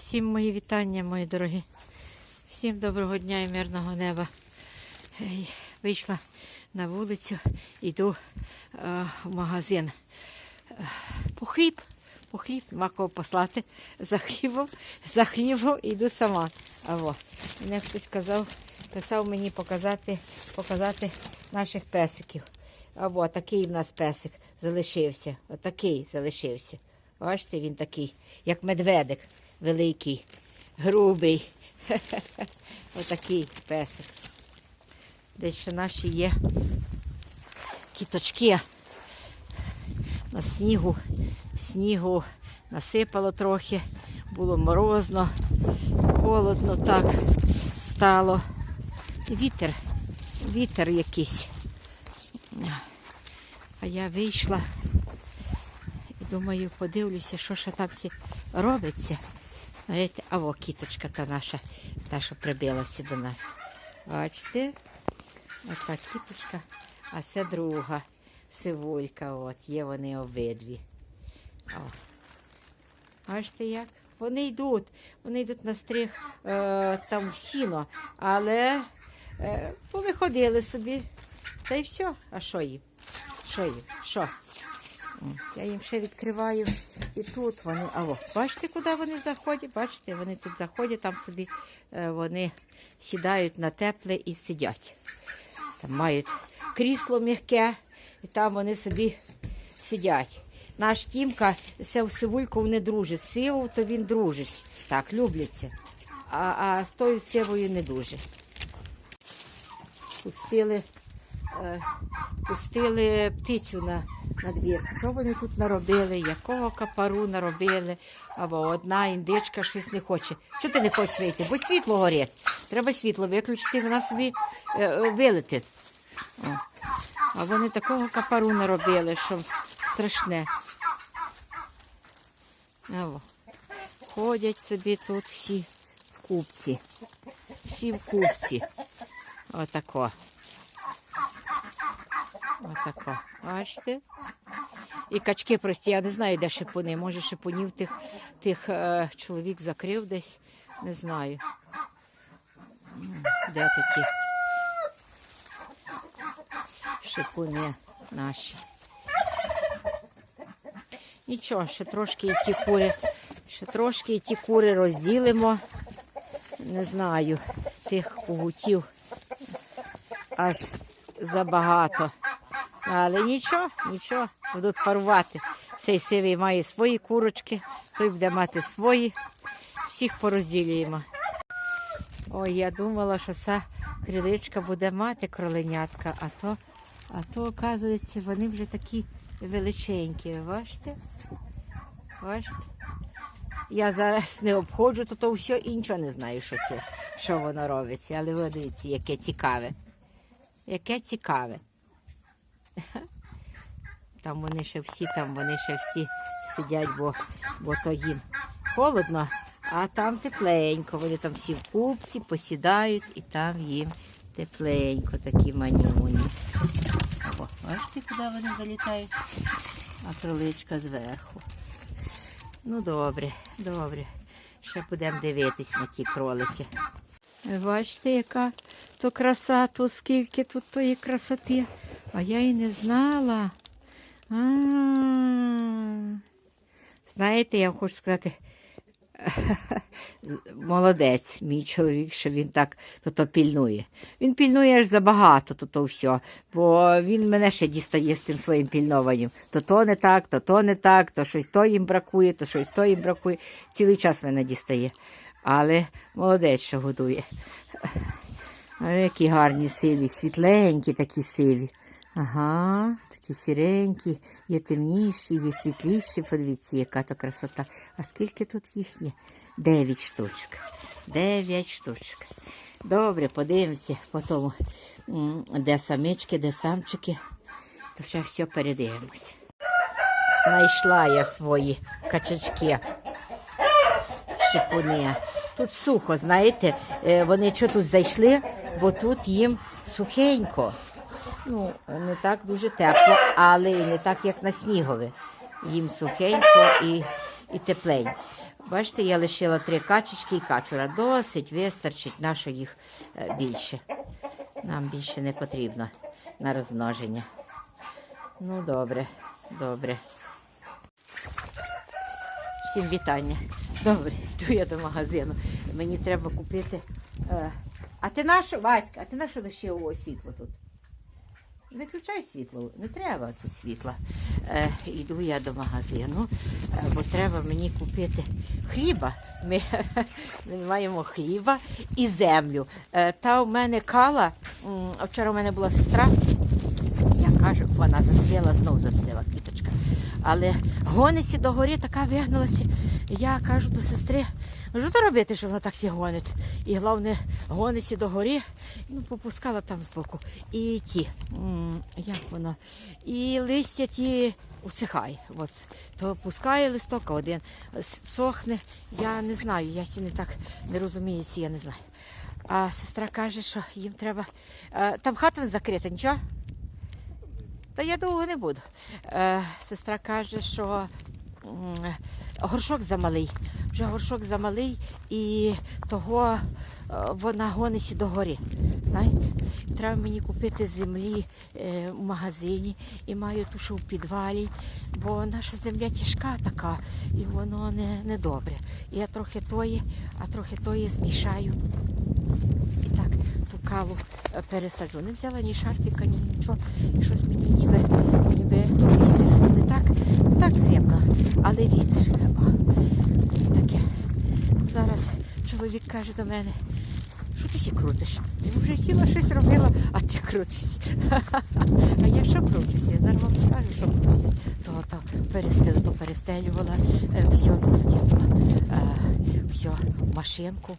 Всім мої вітання, мої дорогі. Всім доброго дня і мирного неба. Вийшла на вулицю, йду е, в магазин. Е, по хліб, по хліб, нема кого послати за хлібом, за хлібом йду сама. А во. Мене хтось казав, писав мені показати, показати наших песиків. Або такий в нас песик залишився. Отакий залишився. Бачите, він такий, як медведик, великий, грубий. Отакий песик. Десь ще наші є кіточки. На снігу, снігу насипало трохи, було морозно, холодно так стало. Вітер, вітер якийсь. А я вийшла і думаю, подивлюся, що ще там всі робиться. Знаєте, а во кіточка та наша, та, що прибилася до нас. Бачите? Ота кіточка, а це друга сивулька. От, є вони обидві. О. Бачите як? Вони йдуть, вони йдуть на стриг е, там в сіно, але е, повиходили собі. Та й все. А що їм? Що їм? Що? Я їм ще відкриваю. І тут вони. А о, бачите, куди вони заходять? Бачите, вони тут заходять, там собі е, вони сідають на тепле і сидять. Там мають крісло м'яке, і там вони собі сидять. Наш Тімка в сивульку не дружить. З сивою то він дружить. Так, любляться. А, а з тою сивою не дуже. Пустили, е, пустили птицю на, на двір. Що вони тут наробили? Якого капару наробили? Або одна індичка щось не хоче. Що ти не хочеш вийти? Бо світло горить. Треба світло виключити, вона собі е, е, вилетить. О. А вони такого капару наробили, що страшне. О. Ходять собі тут всі в купці. Всі в купці. Отако. Отако. Бачите? І качки прості, я не знаю, де шипуни. Може, шипунів тих, тих е, чоловік закрив десь. Не знаю. Де такі шипуни наші. Нічого, ще трошки і ті кури, ще трошки і ті кури розділимо. Не знаю, тих кугутів аж забагато. Але нічого, нічого, будуть парувати. Цей сивий має свої курочки, той буде мати свої. Всіх порозділюємо. Ой, я думала, що ця криличка буде мати кроленятка, а то, а то, оказується, вони вже такі величенькі. Бачите? Бачите? Я зараз не обходжу, то, то все і нічого не знаю, що, це, що воно робиться. Але ви дивіться, яке цікаве. Яке цікаве. Там вони ще всі, там вони ще всі сидять, бо, бо то їм холодно, а там тепленько. Вони там всі в купці посідають і там їм тепленько, такі манюні. О, бачите, куди вони залітають? А кроличка зверху. Ну добре, добре. Ще будемо дивитись на ті кролики. Бачите, яка то краса, то скільки тут тої красоти. А я і не знала. А, Знаєте, я хочу сказати, молодець, мій чоловік, що він так то, то пільнує. Він пільнує аж забагато, то, то все, бо він мене ще дістає з цим своїм пільнованням. То то не так, то то не так, то щось то їм бракує, то щось то їм бракує. Цілий час мене дістає. Але молодець, що годує. А які гарні сиві, світленькі такі сиві. Ага, такі сіренькі, є темніші, є світліші. Подивіться, яка то красота. А скільки тут їх є? Дев'ять штучок. Дев'ять штучок. Добре, подивимося по тому, де самички, де самчики. То ще все передивимося. Знайшла я свої качачки шипуни. Тут сухо, знаєте, е, вони що тут зайшли, бо тут їм сухенько. Ну, не так дуже тепло, але і не так, як на снігові. Їм сухенько і, і тепленько. Бачите, я лишила три качечки і качура. Досить вистачить, на що їх е, більше. Нам більше не потрібно на розмноження. Ну, добре, добре. Всім вітання. Добре, йду я до магазину. Мені треба купити. Е, а ти наша, Васька, а ти наша лишив о, світло тут? Виключай світло, не треба тут світла. Е, йду я до магазину, е, бо треба мені купити хліба. Ми, ми маємо хліба і землю. Е, та в мене кала, вчора в мене була сестра, я кажу, вона зацвіла, знов зацвіла квіточка. Але гониться до горі, така вигнулася. Я кажу до сестри, «Ну, що то робити, що вона так гонить? І головне, гониться до горі, ну, попускала там збоку. І ті, як воно, і листя ті усихає. От. То пускає листок, один сохне. Я не знаю, я ще не так не розумію, я не знаю. А сестра каже, що їм треба. Е, Там хата не закрита, нічого? Та я довго не буду. Е, сестра каже, що горшок замалий. Вже горшок замалий і того е, вона гониться до гори. Знаєте? Треба мені купити землі е, в магазині і маю ту, що в підвалі, бо наша земля тяжка така, і воно не, не добре. І я трохи тої, а трохи тої змішаю. І так ту каву е, пересаджу. Не взяла ні шарфіка, ні нічого. І щось мені ніби, ніби. Не так, так зимно, але вітер. Зараз чоловік каже до мене, що ти сі крутиш? Ти вже сіла щось робила, а ти крутишся. А я що крутюся? Я зараз вам скажу, що крутюся. То, то перестелю, то перестелювала, е, все, то закинула, е, все, машинку.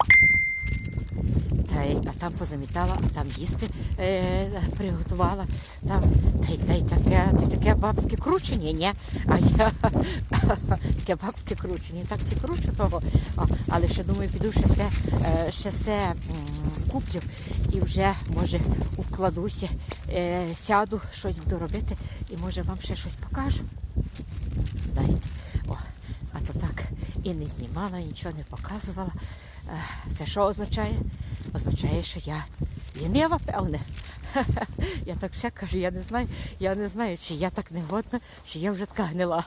Та а там позамітала, а там їсти е, приготувала. Там, та й, та й таке, та й таке бабське кручення, ні? А я таке бабське кручення. Так всі кручу того. О, але ще думаю, піду ще все, е, ще все куплю і вже може укладуся, е, сяду, щось буду робити і може вам ще щось покажу. Знаєте, о, а то так і не знімала, нічого не показувала. Е, Це що означає? Означає, що я лінива, певне. Я так все кажу, я не знаю, я не знаю, чи я так не годна, чи я вже така гнила.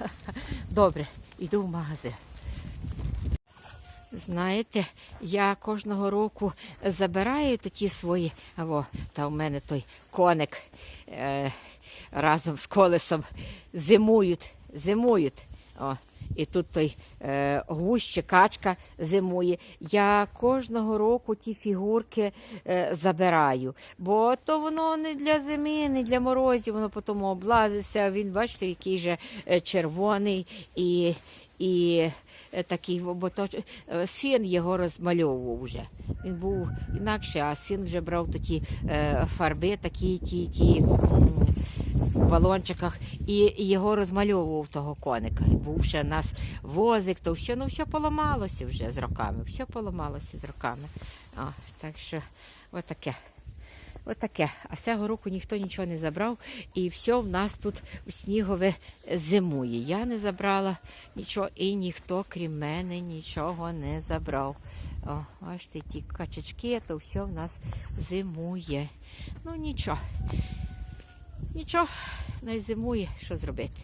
Добре, йду в магазин. Знаєте, я кожного року забираю такі свої, або та в мене той коник е, разом з колесом зимують, зимують. О, і тут той е, чи качка зимує. Я кожного року ті фігурки е, забираю, бо то воно не для зими, не для морозів, воно потім облазиться. Він, бачите, який же е, червоний і. І е, такий, бо то е, син його розмальовував вже. Він був інакше, а син вже брав такі е, фарби, такі ті, ті балончиках, і, його розмальовував того коника. Був ще у нас возик, то все, ну все поламалося вже з роками. Все поламалося з роками. О, так що отаке. Отаке. А цього року ніхто нічого не забрав, і все в нас тут снігове зимує. Я не забрала нічого, і ніхто, крім мене, нічого не забрав. О, бачите, ті качечки, то все в нас зимує. Ну нічого. Нічого, не зимує, що зробити.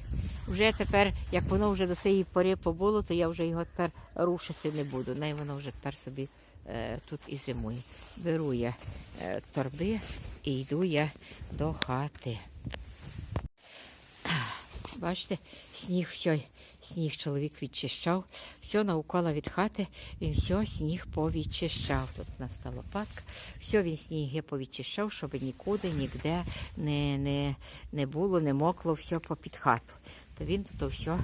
Вже тепер, як воно вже до цієї пори побуло, то я вже його тепер рушити не буду. Най воно вже тепер собі е, тут і зимує. Беру я е, торби і йду я до хати. Бачите, сніг все, сніг чоловік відчищав, все навколо від хати, він все сніг повідчищав. Тут настала лопатка, все він сніги повідчищав, щоб нікуди, ніде не, не, не було, не мокло все попід хату. То він тут все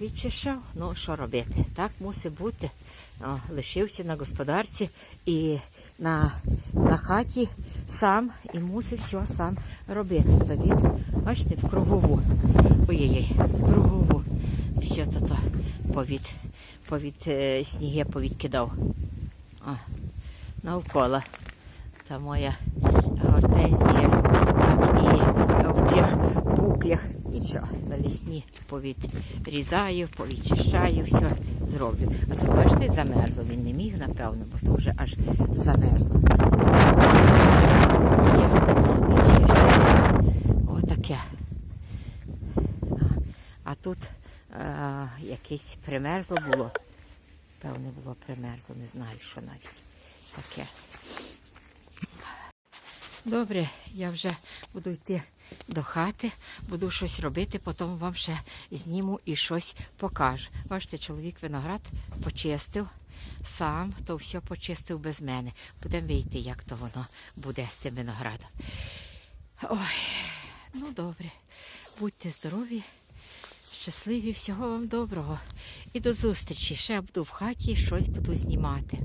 відчищав. Ну, що робити? Так мусить бути. О, лишився на господарці і на, на хаті сам і мусив все сам робити. То він, бачите, в кругову. Ой-ой-ой, в кругову. Все то, то повід, повід е, сніги повідкидав. О, навколо. Та моя гортензія, так і в тих буклях. Нічого, навесні повідрізаю, повідчищаю, все зроблю. А тут, бачите, замерзло. Він не міг, напевно, бо то вже аж замерзло. Отаке. А тут якесь примерзло було. Певне було примерзло, не знаю, що навіть таке. Добре, я вже буду йти до хати, буду щось робити, потім вам ще зніму і щось покажу. Бачите, чоловік виноград почистив сам, то все почистив без мене. Будемо вийти, як то воно буде з цим виноградом. Ой, ну добре. Будьте здорові, щасливі, всього вам доброго. І до зустрічі. Ще буду в хаті, щось буду знімати.